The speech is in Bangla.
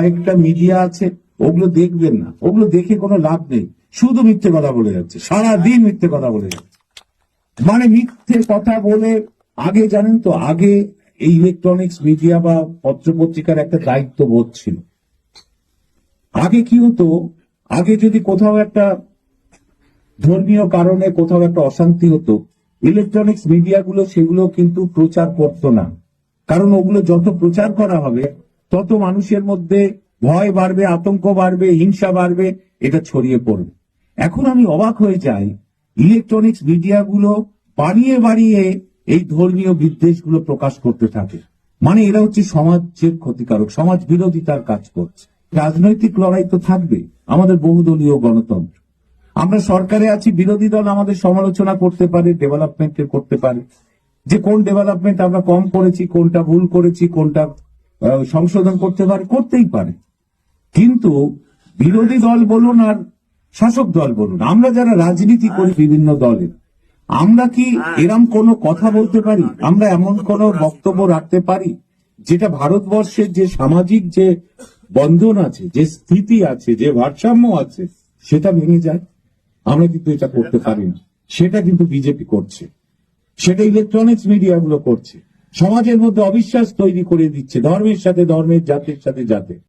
কয়েকটা মিডিয়া আছে, ওগুলো দেখবেন না। ওগুলো দেখে কোনো লাভ নেই। শুধু মিথ্যে কথা বলে যাচ্ছে। সারা দিন মিথ্যে কথা বলে যাচ্ছে। মানে মিথ্যে কথা বলে, আগে জানেন তো, আগে এই ইলেকট্রনিক্স মিডিয়া বা পত্র পত্রিকার একটা দায়িত্ব বোধ ছিল। আগে কি হতো, আগে যদি কোথাও একটা ধর্মীয় কারণে কোথাও একটা অশান্তি হতো ইলেকট্রনিক্স মিডিয়াগুলো সেগুলো কিন্তু প্রচার করতো না। কারণ ওগুলো যত প্রচার করা হবে তত মানুষের মধ্যে ভয় বাড়বে, আতঙ্ক বাড়বে, হিংসা বাড়বে, এটা ছড়িয়ে পড়বে। এখন আমি অবাক হয়ে যাই ইলেকট্রনিক্স মিডিয়াগুলো বাড়িয়ে বাড়িয়ে এই ধর্মীয় বিদ্বেষগুলো প্রকাশ করতে থাকে। মানে এরা হচ্ছে সমাজের ক্ষতিকারক, সমাজ বিরোধিতার কাজ করছে। রাজনৈতিক লড়াই তো থাকবে আমাদের বহুদলীয় গণতন্ত্র। আমরা সরকারে আছি, বিরোধী দল আমাদের সমালোচনা করতে পারে ডেভেলপমেন্টের করতে পারে। যে কোন ডেভেলপমেন্ট আমরা কম করেছি, কোনটা ভুল করেছি, কোনটা সংশোধন করতে পারে, করতেই পারে। কিন্তু বিরোধী দল বলুন আর শাসক দল বলুন, আমরা যারা রাজনীতি করি বিভিন্ন দলের আমরা কি এরম কোনো কথা বলতে পারি? আমরা এমন কোনো বক্তব্য রাখতে পারি যেটা ভারতবর্ষের যে সামাজিক যে বন্ধন আছে, যে স্থিতি আছে, যে ভারসাম্য আছে, সেটা ভেঙে যায়? আমরা কিন্তু এটা করতে পারি না। সেটা কিন্তু বিজেপি করছে। সেটা ইলেকট্রনিক্স মিডিয়াগুলো করছে। সমাজের মধ্যে অবিশ্বাস তৈরি করে দিচ্ছে। ধর্মের সাথে ধর্মের জাতির সাথে জাতে